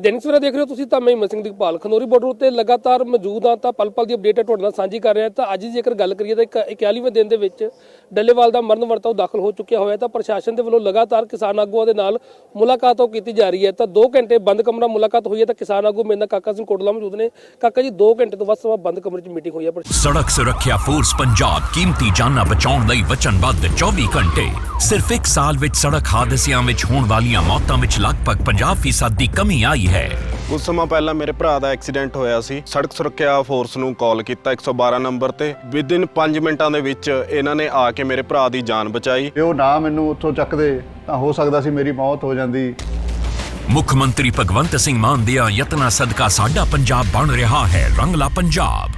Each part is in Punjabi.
ਦੈਨਿਕ ਸਵੇਰਾ ਦੇਖ ਰਹੇ ਹੋ ਤੁਸੀਂ ਤਾਂ ਮੈਂ ਹਿੰਮਤ ਸਿੰਘ ਦੀ ਖਨੋਰੀ ਬਾਰਡਰ ਉੱਤੇ ਲਗਾਤਾਰ ਮੌਜੂਦ ਹਾਂ ਤਾਂ ਪਲ ਪਲ ਦੀ ਅਪਡੇਟ ਤੁਹਾਡੇ ਨਾਲ ਸਾਂਝੀ ਕਰ ਰਹੇ ਤਾਂ ਅੱਜ ਜੇਕਰ ਗੱਲ ਕਰੀਏ ਤਾਂ 41ਵੇਂ ਦਿਨ ਦੇ ਵਿੱਚ ਡੱਲੇਵਾਲ ਦਾ ਮਰਨ ਵਰਤਾਓ ਦਾਖਲ ਹੋ ਚੁੱਕਿਆ ਹੋਇਆ ਤਾਂ ਪ੍ਰਸ਼ਾਸਨ ਦੇ ਵੱਲੋਂ ਲਗਾਤਾਰ ਕਿਸਾਨ ਆਗੂਆਂ ਦੇ ਨਾਲ ਮੁਲਾਕਾਤ ਕੀਤੀ ਜਾ ਰਹੀ ਹੈ। ਤਾਂ 2 ਘੰਟੇ ਬੰਦ ਕਮਰਾ ਮੁਲਾਕਾਤ ਹੋਈ ਹੈ ਤਾਂ ਕਿਸਾਨ ਆਗੂ ਮੇਰੇ ਨਾਲ ਕਾਕਾ ਸਿੰਘ ਕੋਟਲਾ ਮੌਜੂਦ ਨੇ। ਕਾਕਾ ਜੀ 2 ਘੰਟੇ ਤੋਂ ਵੱਧ ਸਮਾਂ ਬੰਦ ਕਮਰੇ 'ਚ ਮੀਟਿੰਗ ਹੋਈ ਹੈ। ਸੜਕ ਸੁਰੱਖਿਆ ਫੋਰਸ ਪੰਜਾਬ ਕੀਮਤੀ ਜਾਨਾਂ ਬਚਾਉਣ ਲਈ ਵਚਨਬੱਧ 24 ਘੰਟੇ। ਸਿਰਫ ਇੱਕ ਸਾਲ ਵਿੱਚ ਸੜਕ ਹਾਦਸਿਆਂ ਵਿੱਚ ਹੋਣ ਵਾਲੀਆਂ ਮੌਤਾਂ ਵਿੱਚ ਲਗਭਗ 50% ਦੀ ਕਮੀ ਆਈ ਹੈ। ਕੁਝ ਸਮਾਂ ਪਹਿਲਾਂ ਮੇਰੇ ਭਰਾ ਦਾ ਐਕਸੀਡੈਂਟ ਹੋਇਆ ਸੀ। ਸੜਕ ਸੁਰੱਖਿਆ ਫੋਰਸ ਨੂੰ ਕਾਲ ਕੀਤਾ 112 ਨੰਬਰ ਤੇ। ਵਿਦਿਨ 5 ਮਿੰਟਾਂ ਦੇ ਵਿੱਚ ਇਹਨਾਂ ਨੇ ਆ ਕੇ ਮੇਰੇ ਭਰਾ ਦੀ ਜਾਨ ਬਚਾਈ। ਜੇ ਉਹ ਨਾ ਮੈਨੂੰ ਉੱਥੋਂ ਚੱਕਦੇ ਤਾਂ ਹੋ ਸਕਦਾ ਸੀ ਮੇਰੀ ਮੌਤ ਹੋ ਜਾਂਦੀ। ਮੁੱਖ ਮੰਤਰੀ ਭਗਵੰਤ ਸਿੰਘ ਮਾਨ ਦੇ ਯਤਨਾਂ ਸਦਕਾ ਸਾਡਾ ਪੰਜਾਬ ਬਣ ਰਿਹਾ ਹੈ। ਰੰਗਲਾ ਪੰਜਾਬ।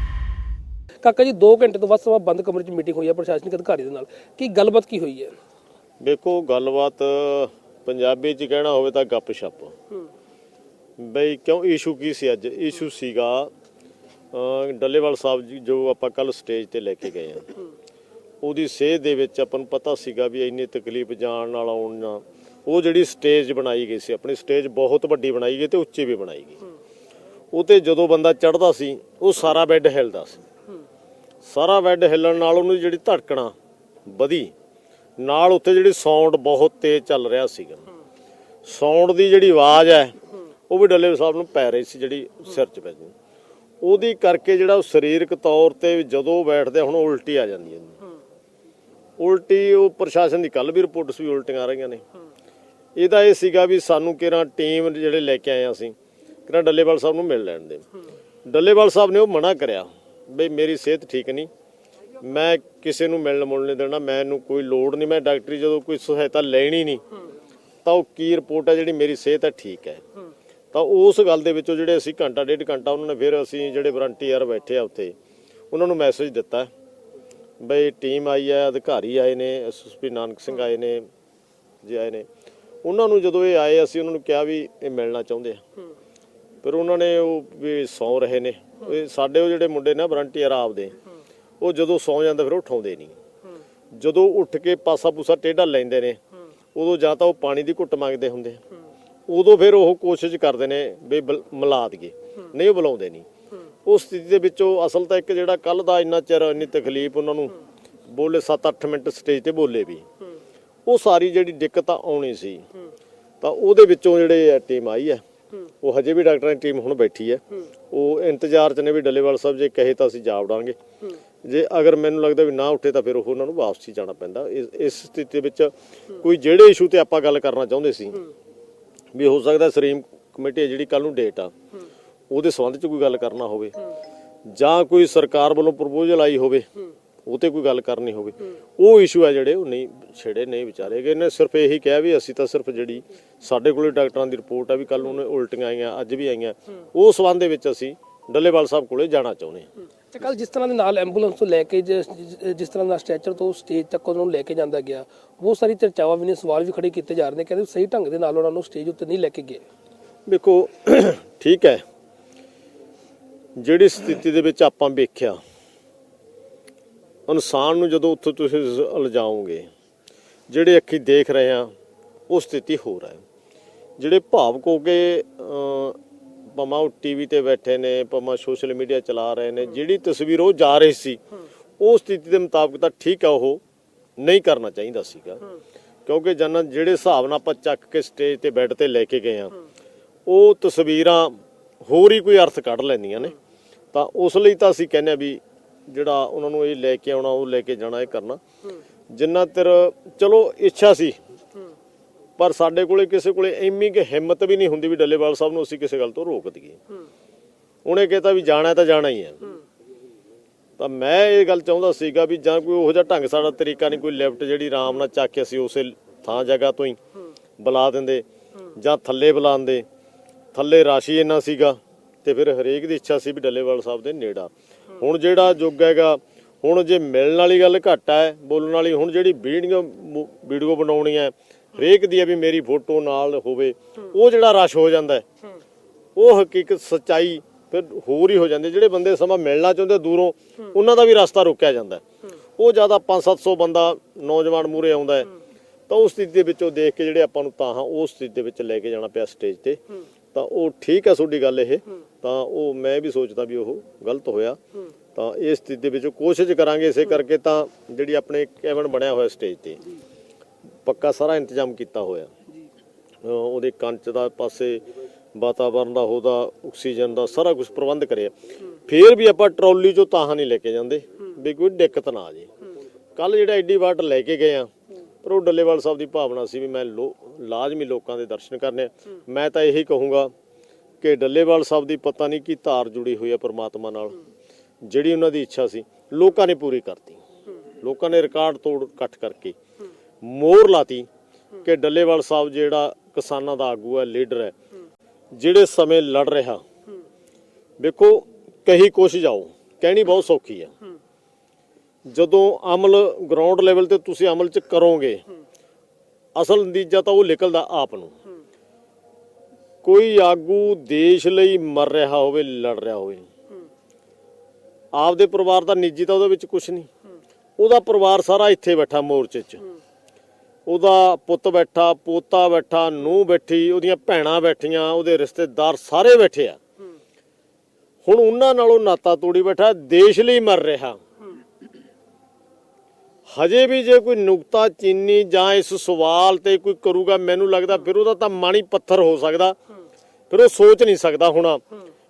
ਕਾਕਾ ਜੀ 2 ਘੰਟੇ ਤੋਂ ਵੱਧ ਸਮਾਂ ਬੰਦ ਕਮਰੇ 'ਚ ਮੀਟਿੰਗ ਹੋਈ ਹੈ ਪ੍ਰਸ਼ਾਸਨਿਕ ਅਧਿਕਾਰੀ ਦੇ ਨਾਲ। ਕੀ ਗੱਲਬਾਤ ਕੀ ਹੋਈ ਹੈ? ਦੇਖੋ ਗੱਲਬਾਤ ਪੰਜਾਬੀ ਚ ਕਹਿਣਾ ਹੋਵੇ ਤਾਂ ਗੱਪ-ਸ਼ਪ। ਬਈ ਕਿਉਂ ਇਸ਼ੂ ਕੀ ਸੀ ਅੱਜ? ਇਸ਼ੂ ਸੀਗਾ ਡੱਲੇਵਾਲ ਸਾਹਿਬ ਜੀ ਜੋ ਆਪਾਂ ਕੱਲ ਸਟੇਜ ਤੇ ਲੈ ਕੇ ਗਏ ਆ। ਉਹਦੀ ਸਿਹਤ ਦੇ ਵਿੱਚ ਆਪਾਂ ਨੂੰ ਪਤਾ ਸੀਗਾ ਵੀ ਇੰਨੀ ਤਕਲੀਫ ਜਾਣ ਨਾਲ ਆਉਣ ਨਾਲ। ਉਹ ਜਿਹੜੀ ਸਟੇਜ ਬਣਾਈ ਗਈ ਸੀ, ਆਪਣੀ ਸਟੇਜ ਬਹੁਤ ਵੱਡੀ ਬਣਾਈ ਗਈ ਤੇ ਉੱਚੀ ਵੀ ਬਣਾਈ ਗਈ। ਉਹ ਤੇ ਜਦੋਂ ਬੰਦਾ ਚੜਦਾ ਸੀ, ਉਹ ਸਾਰਾ ਬੈੱਡ ਹਿਲਦਾ ਸੀ। ਸਾਰਾ ਬੈੱਡ ਹਿੱਲਣ ਨਾਲ ਉਹਨੂੰ ਜਿਹੜੀ ਧੜਕਣਾ ਵਧੀ। ਨਾਲ ਉੱਥੇ ਜਿਹੜੀ ਸਾਊਂਡ ਬਹੁਤ ਤੇਜ਼ ਚੱਲ ਰਿਹਾ ਸੀਗਾ। ਸਾਊਂਡ ਦੀ ਜਿਹੜੀ ਆਵਾਜ਼ ਹੈ ਉਹ ਵੀ ਡੱਲੇ ਸਾਹਿਬ ਨੂੰ ਪੈ ਰਹੀ ਸੀ ਜਿਹੜੀ ਸਿਰ 'ਚ ਪੈਂਦੀ ਉਹਦੀ ਕਰਕੇ ਜਿਹੜਾ ਉਹ ਸਰੀਰਕ ਤੌਰ ਤੇ ਜਦੋਂ ਬੈਠਦੇ ਹੁਣ ਉਲਟੀ ਆ ਜਾਂਦੀ ਹੈ ਉਲਟੀ ਉਹ ਪ੍ਰਸ਼ਾਸਨ ਦੀ ਕੱਲ ਵੀ ਰਿਪੋਰਟਸ ਵੀ ਉਲਟੀਆਂ ਆ ਰਹੀਆਂ ਨੇ। ਇਹਦਾ ਇਹ ਸੀਗਾ ਵੀ ਸਾਨੂੰ ਕਿਹੜਾ ਟੀਮ ਜਿਹੜੇ ਲੈ ਕੇ ਆਏ ਅਸੀਂ ਕਿਹੜਾ ਡੱਲੇਵਾਲ ਸਾਹਿਬ ਨੂੰ ਮਿਲ ਲੈਣ ਦੇ। ਡੱਲੇਵਾਲ ਸਾਹਿਬ ਨੇ ਉਹ ਮਨਾ ਕਰਿਆ ਬਈ ਮੇਰੀ ਸਿਹਤ ਠੀਕ ਨਹੀਂ ਮੈਂ ਕਿਸੇ ਨੂੰ ਮਿਲਣ ਮੁਲਣ ਨਹੀਂ ਦੇਣਾ ਮੈਨੂੰ ਕੋਈ ਲੋੜ ਨਹੀਂ ਮੈਂ ਡਾਕਟਰੀ ਜਦੋਂ ਕੋਈ ਸਹਾਇਤਾ ਲੈਣੀ ਨਹੀਂ ਤਾਂ ਉਹ ਕੀ ਰਿਪੋਰਟ ਹੈ ਜਿਹੜੀ ਮੇਰੀ ਸਿਹਤ ਹੈ ਠੀਕ ਹੈ। ਤਾਂ ਉਸ ਗੱਲ ਦੇ ਵਿੱਚੋਂ ਜਿਹੜੇ ਅਸੀਂ ਘੰਟਾ ਡੇਢ ਘੰਟਾ ਉਹਨਾਂ ਨੇ ਫਿਰ ਅਸੀਂ ਜਿਹੜੇ ਵਾਰੰਟੀਅਰ ਬੈਠੇ ਆ ਉੱਥੇ ਉਹਨਾਂ ਨੂੰ ਮੈਸੇਜ ਦਿੱਤਾ। ਬਈ ਟੀਮ ਆਈ ਹੈ ਅਧਿਕਾਰੀ ਆਏ ਨੇ ਐਸਐਸਪੀ ਨਾਨਕ ਸਿੰਘ ਆਏ ਨੇ ਜੀ ਆਏ ਨੇ। ਉਹਨਾਂ ਨੂੰ ਜਦੋਂ ਇਹ ਆਏ ਅਸੀਂ ਉਹਨਾਂ ਨੂੰ ਕਿਹਾ ਵੀ ਇਹ ਮਿਲਣਾ ਚਾਹੁੰਦੇ ਆ। ਫਿਰ ਉਹਨਾਂ ਨੇ ਉਹ ਵੀ ਸੌ ਰਹੇ ਨੇ। ਇਹ ਸਾਡੇ ਉਹ ਜਿਹੜੇ ਮੁੰਡੇ ਨੇ ਵਾਰੰਟੀਅਰ ਆਪਦੇ ਉਹ ਜਦੋਂ ਸੌ ਜਾਂਦੇ ਫਿਰ ਉਠਾਉਂਦੇ ਨਹੀਂ ਜਦੋਂ ਉੱਠ ਕੇ ਪਾਸਾ ਪੂਸਾ ਟੇਢਾ ਲੈਂਦੇ ਨੇ ਉਦੋਂ ਜਾਂ ਤਾਂ ਉਹ ਪਾਣੀ ਦੀ ਘੁੱਟ ਮੰਗਦੇ ਹੁੰਦੇ ਆ। ਉਦੋਂ ਫਿਰ ਉਹ ਕੋਸ਼ਿਸ਼ ਕਰਦੇ ਨੇ ਵੀ ਬਲ- ਮਿਲਾ ਦਈਏ। ਨਹੀਂ ਉਹ ਬੁਲਾਉਂਦੇ ਨਹੀਂ। ਉਸ ਸਥਿਤੀ ਦੇ ਵਿੱਚੋਂ ਅਸਲ ਤਾਂ ਇੱਕ ਜਿਹੜਾ ਕੱਲ ਦਾ ਇੰਨਾ ਚਿਰ ਇੰਨੀ ਤਕਲੀਫ ਉਹਨਾਂ ਨੂੰ ਬੋਲੇ 7-8 ਮਿੰਟ ਸਟੇਜ ਤੇ ਬੋਲੇ ਵੀ। ਉਹ ਸਾਰੀ ਜਿਹੜੀ ਦਿੱਕਤ ਆ ਆਉਣੀ ਸੀ। ਤਾਂ ਉਹਦੇ ਵਿੱਚੋਂ ਜਿਹੜੇ ਟੀਮ ਆਈ ਹੈ ਉਹ ਹਜੇ ਵੀ ਡਾਕਟਰਾਂ ਦੀ ਟੀਮ ਹੁਣ ਬੈਠੀ ਹੈ। ਉਹ ਇੰਤਜ਼ਾਰ 'ਚ ਨੇ ਵੀ ਡੱਲੇਵਾਲ ਸਾਹਿਬ ਜੇ ਕਹੇ ਤਾਂ ਅਸੀਂ ਜਾ ਵੜਾਂਗੇ ਜੇ ਅਗਰ ਮੈਨੂੰ ਲੱਗਦਾ ਵੀ ਨਾ ਉੱਠੇ ਤਾਂ ਫਿਰ ਉਹ ਉਹਨਾਂ ਨੂੰ ਵਾਪਸ ਹੀ ਜਾਣਾ ਪੈਂਦਾ। ਇਸ ਇਸ ਸਥਿਤੀ ਵਿੱਚ ਕੋਈ ਜਿਹੜੇ ਇਸ਼ੂ ਤੇ ਆਪਾਂ ਗੱਲ ਕਰਨਾ ਚਾਹੁੰਦੇ ਸੀ ਵੀ ਹੋ ਸਕਦਾ ਸਰੀਮ ਕਮੇਟੀ ਹੈ ਜਿਹੜੀ ਕੱਲ ਨੂੰ ਡੇਟ ਆ। ਉਹਦੇ ਸੰਬੰਧ 'ਚ ਕੋਈ ਗੱਲ ਕਰਨਾ ਹੋਵੇ। ਜਾਂ ਕੋਈ ਸਰਕਾਰ ਵੱਲੋਂ ਪ੍ਰਪੋਜ਼ਲ ਆਈ ਹੋਵੇ ਉਹ ਤੇ ਕੋਈ ਗੱਲ ਕਰਨੀ ਹੋਵੇ। ਉਹ ਇਸ਼ੂ ਹੈ ਜਿਹੜੇ ਉਹ ਨਹੀਂ, ਛੇੜੇ ਨਹੀਂ ਵਿਚਾਰੇ ਗਏ ਨੇ ਸਿਰਫ ਇਹੀ ਕਿਹਾ ਵੀ ਅਸੀਂ ਤਾਂ ਸਿਰਫ ਜਿਹੜੀ ਸਾਡੇ ਕੋਲੇ ਡਾਕਟਰਾਂ ਦੀ ਰਿਪੋਰਟ ਆ ਵੀ ਕੱਲ ਨੂੰ ਉਲਟੀਆਂ ਆਈਆਂ, ਅੱਜ ਵੀ ਆਈਆਂ। ਉਹ ਸੰਬੰਧ ਦੇ ਵਿੱਚ ਅਸੀਂ ਡੱਲੇਵਾਲ ਸਾਹਿਬ ਕੋਲੇ ਜਾਣਾ ਚਾਹੁੰਦੇ ਹਾਂ। ਤੇ ਕੱਲ ਜਿਸ ਤਰ੍ਹਾਂ ਦੇ ਨਾਲ ਐਂਬੂਲੈਂਸ ਤੋਂ ਲੈ ਕੇ ਜਿਸ ਤਰ੍ਹਾਂ ਦਾ ਸਟ੍ਰੈਚਰ ਤੋਂ ਸਟੇਜ ਤੱਕ ਉਹਨਾਂ ਨੂੰ ਲੈ ਕੇ ਜਾਂਦਾ ਗਿਆ, ਬਹੁਤ ਸਾਰੀ ਚਰਚਾਵਾਂ ਵੀ ਨੇ, ਸਵਾਲ ਵੀ ਖੜੇ ਕੀਤੇ ਜਾ ਰਹੇ ਨੇ, ਕਹਿੰਦੇ ਸਹੀ ਢੰਗ ਦੇ ਨਾਲ ਉਹਨਾਂ ਨੂੰ ਸਟੇਜ ਉੱਤੇ ਨਹੀਂ ਲੈ ਕੇ ਗਏ। ਦੇਖੋ, ਠੀਕ ਹੈ। ਜਿਹੜੀ ਸਥਿਤੀ ਦੇ ਵਿੱਚ ਆਪਾਂ ਵੇਖਿਆ, ਇਨਸਾਨ ਨੂੰ ਜਦੋਂ ਉੱਥੋਂ ਤੁਸੀਂ ਲਜਾਓਗੇ, ਜਿਹੜੇ ਅੱਖੀ ਦੇਖ ਰਹੇ ਆ, ਉਹ ਸਥਿਤੀ ਹੋ ਰਹਾ ਹੈ। ਜਿਹੜੇ ਭਾਵਕ ਹੋ ਕੇ ਅਹ, ਭਾਵੇਂ ਉਹ ਟੀਵੀ ਤੇ ਬੈਠੇ ਨੇ ਭਾਵੇਂ ਸੋਸ਼ਲ ਮੀਡੀਆ ਚਲਾ ਰਹੇ ਨੇ ਜਿਹੜੀ ਤਸਵੀਰ ਉਹ ਜਾ ਰਹੀ ਸੀ ਉਹ ਸਥਿਤੀ ਦੇ ਮੁਤਾਬਕ ਤਾਂ ਠੀਕ ਆ ਉਹ ਨਹੀਂ ਕਰਨਾ ਚਾਹੀਦਾ ਸੀਗਾ। ਕਿਉਂਕਿ ਜਨ ਜਿਹੜੇ ਹਿਸਾਬ ਨਾਲ ਆਪਾਂ ਚੱਕ ਕੇ ਸਟੇਜ ਤੇ ਬੈੱਡ ਤੇ ਲੈ ਕੇ ਗਏ ਆ ਉਹ ਤਸਵੀਰਾਂ ਹੋਰ ਹੀ ਕੋਈ ਅਰਥ ਕੱਢ ਲੈਂਦੀਆਂ ਨੇ। ਤਾਂ ਉਸ ਲਈ ਤਾਂ ਅਸੀਂ ਕਹਿੰਦੇ ਆ ਵੀ ਜਿਹੜਾ ਉਹਨਾਂ ਨੂੰ ਇਹ ਲੈ ਕੇ ਆਉਣਾ ਉਹ ਲੈ ਕੇ ਜਾਣਾ ਇਹ ਕਰਨਾ। ਜਿੰਨਾ ਤਰ ਚਲੋ ਇੱਛਾ ਸੀ ਪਰ ਸਾਡੇ ਕੋਲੇ ਕਿਸੇ ਕੋਲੇ ਇੰਨੀ ਕਿ ਹਿੰਮਤ ਵੀ ਨਹੀਂ ਹੁੰਦੀ ਵੀ ਡੱਲੇਵਾਲ ਸਾਹਿਬ ਨੂੰ ਅਸੀਂ ਕਿਸੇ ਗੱਲ ਤੋਂ ਰੋਕ ਦਈਏ। ਉਹਨੇ ਕਹਿਤਾ ਵੀ ਜਾਣਾ ਤਾਂ ਜਾਣਾ ਹੀ ਹੈ। ਤਾਂ ਮੈਂ ਇਹ ਗੱਲ ਚਾਹੁੰਦਾ ਸੀਗਾ ਵੀ ਜਾਂ ਕੋਈ ਉਹੋ ਜਿਹਾ ਢੰਗ ਸਾਡਾ ਤਰੀਕਾ ਨਹੀਂ ਕੋਈ ਲਿਫਟ ਜਿਹੜੀ ਆਰਾਮ ਨਾਲ ਚੱਕ ਕੇ ਅਸੀਂ ਉਸੇ ਥਾਂ ਜਗ੍ਹਾ ਤੋਂ ਹੀ ਬੁਲਾ ਦਿੰਦੇ ਜਾਂ ਥੱਲੇ ਬੁਲਾਉਂਦੇ ਥੱਲੇ ਰਾਸ਼ੀ ਇੰਨਾ ਸੀਗਾ ਤੇ ਫਿਰ ਹਰੇਕ ਦੀ ਇੱਛਾ ਸੀ ਵੀ ਡੱਲੇਵਾਲ ਸਾਹਿਬ ਦੇ ਨੇੜਾ। ਹੁਣ ਜਿਹੜਾ ਯੁੱਗ ਹੈਗਾ ਹੁਣ ਜੇ ਮਿਲਣ ਵਾਲੀ ਗੱਲ ਘੱਟ ਹੈ ਬੋਲਣ ਵਾਲੀ ਹੁਣ ਜਿਹੜੀ ਵੀਡੀਓ ਵੀਡੀਓ ਬਣਾਉਣੀ ਹੈ ਹਰੇਕ ਦੀ ਹੈ ਵੀ ਮੇਰੀ ਫੋਟੋ ਨਾਲ ਹੋਵੇ, ਉਹ ਜਿਹੜਾ ਰਸ਼ ਹੋ ਜਾਂਦਾ ਹੈ, ਉਹ ਹਕੀਕਤ ਸਚਾਈ ਫਿਰ ਹੋਰ ਹੀ ਹੋ ਜਾਂਦੀ ਜਿਹੜੇ ਬੰਦੇ ਸਮਾਂ ਮਿਲਣਾ ਚਾਹੁੰਦੇ ਦੂਰੋਂ, ਉਹਨਾਂ ਦਾ ਵੀ ਰਸਤਾ ਰੋਕਿਆ ਜਾਂਦਾ ਉਹ ਜ਼ਿਆਦਾ 5-700 ਬੰਦਾ ਨੌਜਵਾਨ ਮੂਰੇ ਆਉਂਦਾ ਹੈ, ਤਾਂ ਉਸ ਸਥਿਤੀ ਦੇ ਵਿੱਚੋਂ ਦੇਖ ਕੇ ਜਿਹੜੇ ਆਪਾਂ ਨੂੰ ਤਾਂ ਹਾਂ ਉਸ ਸਥਿਤੀ ਦੇ ਵਿੱਚ ਲੈ ਕੇ ਜਾਣਾ ਪਿਆ ਸਟੇਜ ਤੇ। ਤਾਂ ਉਹ ਠੀਕ ਹੈ ਤੁਹਾਡੀ ਗੱਲ ਇਹ, ਤਾਂ ਉਹ ਮੈਂ ਵੀ ਸੋਚਦਾ ਵੀ ਉਹ ਗਲਤ ਹੋਇਆ। ਤਾਂ ਇਸ ਸਥਿਤੀ ਦੇ ਵਿੱਚ ਕੋਸ਼ਿਸ਼ ਕਰਾਂਗੇ ਇਸੇ ਕਰਕੇ ਤਾਂ ਜਿਹੜੀ ਆਪਣੇ ਕੈਬਨ ਬਣਿਆ ਹੋਇਆ ਸਟੇਜ ਤੇ। ਪੱਕਾ ਸਾਰਾ ਇੰਤਜ਼ਾਮ ਕੀਤਾ ਹੋਇਆ। ਉਹਦੇ ਕੰਚ ਦਾ ਪਾਸੇ, ਵਾਤਾਵਰਨ ਦਾ, ਉਹਦਾ ਆਕਸੀਜਨ ਦਾ ਸਾਰਾ ਕੁਝ ਪ੍ਰਬੰਧ ਕਰਿਆ। ਫੇਰ ਵੀ ਆਪਾਂ ਟਰਾਲੀ ਚੋਂ ਤਾਹਾਂ ਨਹੀਂ ਲੈ ਕੇ ਜਾਂਦੇ। ਵੀ ਕੋਈ ਦਿੱਕਤ ਨਾ ਆ ਜੇ। ਕੱਲ ਜਿਹੜਾ ਐਡੀ ਵਾਟ ਲੈ ਕੇ ਗਏ ਆ, ਪਰ ਉਹ ਡੱਲੇਵਾਲ ਸਾਹਿਬ ਦੀ ਭਾਵਨਾ ਸੀ ਵੀ ਮੈਂ ਲੋ- ਲਾਜ਼ਮੀ ਲੋਕਾਂ ਦੇ ਦਰਸ਼ਨ ਕਰਨੇ ਆ। ਮੈਂ ਤਾਂ ਇਹੀ ਕਹੂੰਗਾ ਕਿ ਡੱਲੇਵਾਲ ਸਾਹਿਬ ਦੀ ਪਤਾ ਨਹੀਂ ਕੀ ਧਾਰ ਜੁੜੀ ਹੋਈ ਹੈ ਪਰਮਾਤਮਾ ਨਾਲ। ਜਿਹੜੀ ਉਹਨਾਂ ਦੀ ਇੱਛਾ ਸੀ, ਲੋਕਾਂ ਨੇ ਪੂਰੀ ਕਰਤੀ। ਲੋਕਾਂ ਨੇ ਰਿਕਾਰਡ ਤੋੜ ਇਕੱਠ ਕਰਕੇ। ਮੋਹਰ ਲਾਤੀ ਕਿ ਡੱਲੇਵਾਲ ਸਾਹਿਬ ਜਿਹੜਾ ਕਿਸਾਨਾਂ ਦਾ ਆਗੂ ਹੈ, ਲੀਡਰ ਹੈ, ਜਿਹੜੇ ਸਮੇਂ ਲੜ ਰਿਹਾ, ਵੇਖੋ ਕਹੀ ਕੁਛ ਜਾਓ, ਕਹਿਣੀ ਬਹੁਤ ਸੌਖੀ ਹੈ। ਜਦੋਂ ਅਮਲ ਗਰਾਊਂਡ ਲੈਵਲ ਤੇ ਤੁਸੀਂ ਅਮਲ ਚ ਕਰੋਗੇ, ਅਸਲ ਨਤੀਜਾ ਤਾਂ ਉਹ ਨਿਕਲਦਾ ਆਪ ਨੂੰ। ਕੋਈ ਆਗੂ ਦੇਸ਼ ਲਈ ਮਰ ਰਿਹਾ ਹੋਵੇ, ਲੜ ਰਿਹਾ ਹੋਵੇ, ਆਪਦੇ ਪਰਿਵਾਰ ਦਾ ਨਿੱਜੀ ਤਾਂ ਉਹਦੇ ਵਿੱਚ ਕੁਝ ਨਹੀਂ। ਉਹਦਾ ਪਰਿਵਾਰ ਸਾਰਾ ਇੱਥੇ ਬੈਠਾ ਮੋਰਚੇ 'ਚ। ਉਹਦਾ ਪੁੱਤ ਬੈਠਾ, ਪੋਤਾ ਬੈਠਾ, ਨੂੰਹ ਬੈਠੀ, ਉਹਦੀਆਂ ਭੈਣਾਂ ਬੈਠੀਆਂ, ਉਹਦੇ ਰਿਸ਼ਤੇਦਾਰ ਸਾਰੇ ਬੈਠੇ ਆ। ਹੁਣ ਉਹਨਾਂ ਨਾਲੋਂ ਨਾਤਾ ਤੋੜੀ ਬੈਠਾ, ਦੇਸ਼ ਲਈ ਮਰ ਰਿਹਾ। ਹਜੇ ਵੀ ਜੇ ਕੋਈ ਨੁਕਤਾ ਚੀਨੀ ਜਾਂ ਇਸ ਸਵਾਲ ਤੇ ਕੋਈ ਕਰੂਗਾ, ਮੈਨੂੰ ਲੱਗਦਾ ਫਿਰ ਉਹਦਾ ਤਾਂ ਮਾਣੀ ਪੱਥਰ ਹੋ ਸਕਦਾ। ਫਿਰ ਉਹ ਸੋਚ ਨਹੀਂ ਸਕਦਾ ਹੋਣਾ।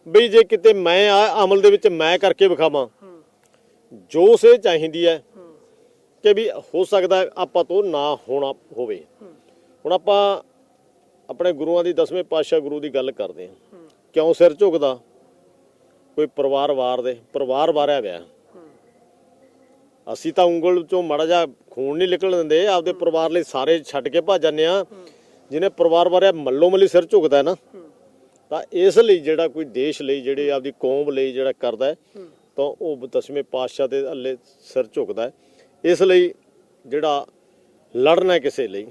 ਬਈ ਜੇ ਕਿਤੇ ਮੈਂ ਆ, ਅਮਲ ਦੇ ਵਿੱਚ ਮੈਂ ਕਰਕੇ ਵਿਖਾਵਾਂ। ਜੋ ਸੇ ਚਾਹੀਦੀ ਹੈ ਕਿ ਵੀ ਹੋ ਸਕਦਾ ਆਪਾਂ ਤੋਂ ਨਾ ਹੋਣਾ ਹੋਵੇ। ਹੁਣ ਆਪਾਂ ਆਪਣੇ ਗੁਰੂਆਂ ਦੀ ਦਸਵੇਂ ਪਾਤਸ਼ਾਹ ਗੁਰੂ ਦੀ ਗੱਲ ਕਰਦੇ ਹਾਂ। ਕਿਉਂ ਸਿਰ ਝੁਕਦਾ? ਕੋਈ ਪਰਿਵਾਰ ਵਾਰ ਦੇ, ਪਰਿਵਾਰ ਵਾਰਿਆ ਗਿਆ। ਅਸੀਂ ਤਾਂ ਉਂਗਲ ਚੋਂ ਮੜਾ ਜਾ ਖੂਨ ਨਹੀਂ ਨਿਕਲ ਦਿੰਦੇ, ਆਪਦੇ ਪਰਿਵਾਰ ਲਈ ਸਾਰੇ ਛੱਡ ਕੇ ਭੱਜ ਜਾਂਦੇ ਆ ਜਿਹਨੇ ਪਰਿਵਾਰ ਵਾਰਿਆ ਮੱਲੋ ਮੱਲੀ ਸਿਰ ਝੁਕਦਾ ਨਾ। ਤਾਂ ਇਸ ਲਈ ਜਿਹੜਾ ਕੋਈ ਦੇਸ਼ ਲਈ, ਜਿਹੜੇ ਆਪਦੀ ਕੌਮ ਲਈ ਜਿਹੜਾ ਕਰਦਾ ਤਾਂ ਉਹ ਦਸਵੇਂ ਪਾਤਸ਼ਾਹ ਦੇ ਅੱਲੇ ਸਿਰ ਝੁਕਦਾ ਹੈ। ਇਸ ਲਈ ਜਿਹੜਾ ਲੜਨਾ ਕਿਸੇ ਲਈ,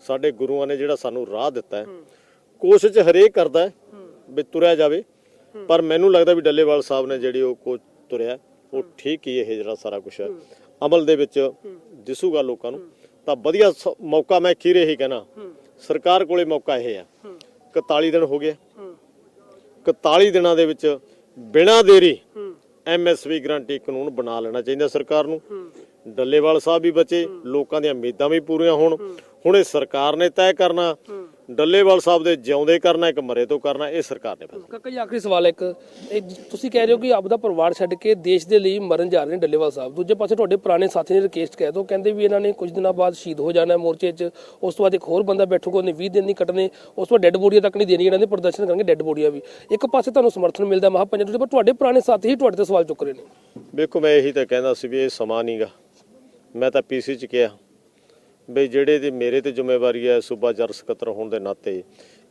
ਸਾਡੇ ਗੁਰੂਆਂ ਨੇ ਜਿਹੜਾ ਸਾਨੂੰ ਰਾਹ ਦਿੱਤਾ ਹੈ, ਕੋਸ਼ਿਸ਼ ਹਰੇਕ ਕਰਦਾ ਹੈ ਵੀ ਤੁਰਿਆ ਜਾਵੇ। ਪਰ ਮੈਨੂੰ ਲੱਗਦਾ ਵੀ ਡੱਲੇਵਾਲ ਸਾਹਿਬ ਨੇ ਜਿਹੜੀ ਉਹ ਕੋ ਤੁਰਿਆ, ਉਹ ਠੀਕ ਹੀ ਇਹ ਜਿਹੜਾ ਸਾਰਾ ਕੁਝ ਹੈ। ਅਮਲ ਦੇ ਵਿੱਚ ਦਿਸੂਗਾ ਲੋਕਾਂ ਨੂੰ। ਤਾਂ ਵਧੀਆ ਸ- ਮੌਕਾ ਮੈਂ ਖੀਰੇ ਹੀ ਕਹਿਣਾ, ਸਰਕਾਰ ਕੋਲੇ ਮੌਕਾ ਇਹ ਹੈ। 41 ਦਿਨ ਹੋ ਗਏ। 41 ਦਿਨਾਂ ਦੇ ਵਿੱਚ ਬਿਨਾਂ ਦੇਰੀ ਐਮਐਸਪੀ ਗਰੰਟੀ ਕਾਨੂੰਨ ਬਣਾ ਲੈਣਾ ਚਾਹੀਦਾ ਸਰਕਾਰ ਨੂੰ। ਡੱਲੇਵਾਲ ਸਾਹਿਬ ਵੀ ਬਚੇ ਲੋਕਾਂ ਦੀਆਂ ਉਮੀਦਾਂ ਵੀ ਪੂਰੀਆਂ ਹੋਣ। ਹੁਣ ਇਹ ਸਰਕਾਰ ਨੇ ਤੈਅ ਕਰਨਾ ਡੱਲੇਵਾਲ ਸਾਹਿਬ ਦੇ ਜਿਉਂਦੇ ਕਰਨਾ ਇੱਕ ਮਰੇ ਤੋਂ ਕਰਨਾ ਇਹ ਸਰਕਾਰ ਨੇ ਫੈਸਲਾ ਕਾਕਾ ਜੀ ਆਖਰੀ ਸਵਾਲ ਹੈ ਇੱਕ ਤੁਸੀਂ ਕਹਿ ਰਹੇ ਹੋ ਕਿ ਆਪਦਾ ਪਰਿਵਾਰ ਛੱਡ ਕੇ ਦੇਸ਼ ਦੇ ਲਈ ਮਰਨ ਜਾ ਰਹੇ ਨੇ ਡੱਲੇਵਾਲ ਸਾਹਿਬ। ਦੂਜੇ ਪਾਸੇ ਤੁਹਾਡੇ ਪੁਰਾਣੇ ਸਾਥੀ ਨੇ ਰਿਕਵੈਸਟ ਕਹਿ ਦੋ ਕਹਿੰਦੇ ਵੀ ਇਹਨਾਂ ਨੇ ਕੁਝ ਦਿਨਾਂ ਬਾਅਦ ਸ਼ਹੀਦ ਹੋ ਜਾਣਾ ਹੈ ਮੋਰਚੇ 'ਚ। ਉਸ ਤੋਂ ਬਾਅਦ ਇੱਕ ਹੋਰ ਬੰਦਾ ਬੈਠੂਗਾ ਉਹਨੇ 20 ਦਿਨ ਨਹੀਂ ਕੱਟਣੇ। ਉਸ ਤੋਂ ਬਾਅਦ ਡੈੱਡ ਬੋਡੀਆਂ ਤੱਕ ਨਹੀਂ ਦੇਣੀ ਇਹਨਾਂ ਦੇ ਪ੍ਰਦਰਸ਼ਨ ਕਰਨਗੇ ਡੈੱਡ ਬੋਡੀਆਂ ਵੀ। ਇੱਕ ਪਾਸੇ ਤੁਹਾਨੂੰ ਸਮਰਥਨ ਮਿਲਦਾ ਮਹਾਪੰਜਾਬ ਦੇ ਪਰ ਤੁਹਾਡੇ ਪੁਰਾਣੇ ਸਾਥੀ ਹੀ ਤੁਹਾਡੇ ਤੇ ਸਵਾਲ ਚੁੱਕ ਰਹੇ ਨੇ। ਵੇਖੋ ਮੈਂ ਇਹੀ ਤਾਂ ਕਹਿੰਦਾ ਸੀ ਵੀ ਇਹ ਸਮਾਂ ਨਹੀਂਗਾ ਮੈਂ ਤਾਂ ਪੀਸੀ ਚ ਕਿਹਾ ਬਈ ਜਿਹੜੇ ਦੀ ਮੇਰੇ ਤੇ ਜ਼ਿੰਮੇਵਾਰੀ ਹੈ ਸੂਬਾ ਜਰ ਸਕੱਤਰ ਹੋਣ ਦੇ ਨਾਤੇ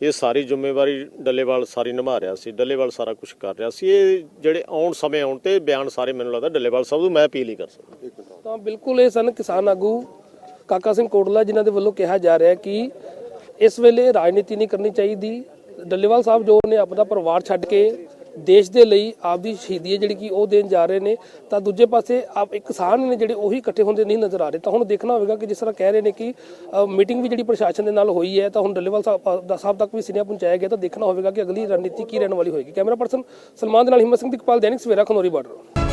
ਇਹ ਸਾਰੀ ਜ਼ਿੰਮੇਵਾਰੀ ਡੱਲੇਵਾਲ ਸਾਰੀ ਨਿਭਾ ਰਿਹਾ ਸੀ ਡੱਲੇਵਾਲ ਸਾਰਾ ਕੁਝ ਕਰ ਰਿਹਾ ਸੀ। ਇਹ ਜਿਹੜੇ ਆਉਣ ਸਮੇਂ ਆਉਣ ਤੇ ਬਿਆਨ ਸਾਰੇ ਮੈਨੂੰ ਲੱਗਦਾ ਡੱਲੇਵਾਲ ਸਾਹਿਬ ਨੂੰ ਮੈਂ ਅਪੀਲ ਹੀ ਕਰ ਸਕਦਾ। ਤਾਂ ਬਿਲਕੁਲ ਇਹ ਸਨ ਕਿਸਾਨ ਆਗੂ ਕਾਕਾ ਸਿੰਘ ਕੋਟਲਾ ਜਿਨ੍ਹਾਂ ਦੇ ਵੱਲੋਂ ਕਿਹਾ ਜਾ ਰਿਹਾ ਕਿ ਇਸ ਵੇਲੇ ਰਾਜਨੀਤੀ ਨਹੀਂ ਕਰਨੀ ਚਾਹੀਦੀ। ਡੱਲੇਵਾਲ ਸਾਹਿਬ ਜੋ ਨੇ ਆਪਣਾ ਪਰਿਵਾਰ ਛੱਡ ਕੇ ਦੇਸ਼ ਦੇ ਲਈ ਆਪਦੀ ਸ਼ਹੀਦੀ ਹੈ ਜਿਹੜੀ ਕਿ ਉਹ ਦੇਣ ਜਾ ਰਹੇ ਨੇ, ਤਾਂ ਦੂਜੇ ਪਾਸੇ ਆਪ ਇੱਕ ਕਿਸਾਨ ਨੇ ਜਿਹੜੇ ਉਹੀ ਇਕੱਠੇ ਹੁੰਦੇ ਨਹੀਂ ਨਜ਼ਰ ਆ ਰਹੇ। ਤਾਂ ਹੁਣ ਦੇਖਣਾ ਹੋਵੇਗਾ ਕਿ ਜਿਸ ਤਰ੍ਹਾਂ ਕਹਿ ਰਹੇ ਨੇ ਕਿ ਮੀਟਿੰਗ ਵੀ ਜਿਹੜੀ ਪ੍ਰਸ਼ਾਸਨ ਦੇ ਨਾਲ ਹੋਈ ਹੈ, ਤਾਂ ਹੁਣ ਡੱਲੇਵਾਲ ਸਾਹਿਬ ਸਾਹਿਬ ਤੱਕ ਵੀ ਸਿਨੇਹਾ ਪਹੁੰਚਾਇਆ ਗਿਆ, ਤਾਂ ਦੇਖਣਾ ਹੋਵੇਗਾ ਕਿ ਅਗਲੀ ਰਣਨੀਤੀ ਕੀ ਰਹਿਣ ਵਾਲੀ ਹੋਏਗੀ। ਕੈਮਰਾ ਪਰਸਨ ਸਲਮਾਨ ਦੇ ਨਾਲ ਹਿੰਮਤ ਸਿੰਘ ਦੀਪਾਲ, ਦੈਨਿਕ ਸਵੇਰਾ, ਖਨੌਰੀ ਬਾਰਡਰ।